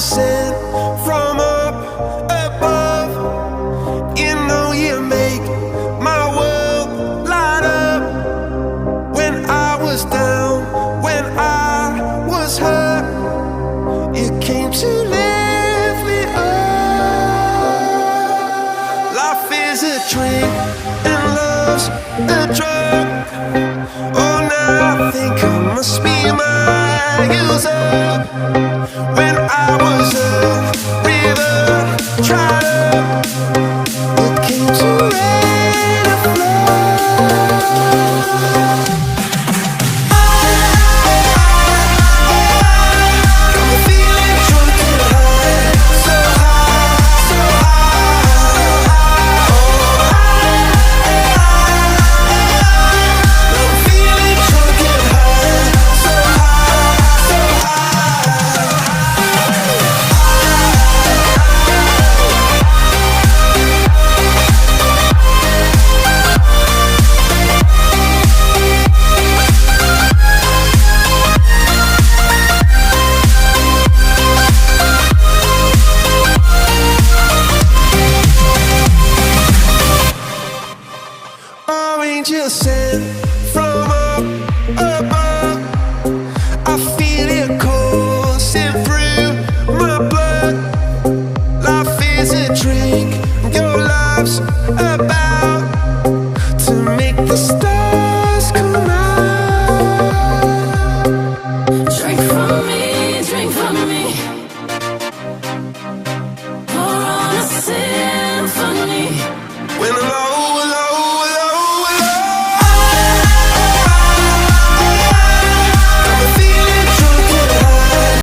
sent from up above. You know you make my world light up. When I was down, when I was hurt, you came to lift me up. Life is a drink and love's a drug. Oh, now I think I must be my user. Drink, your love's about to make the.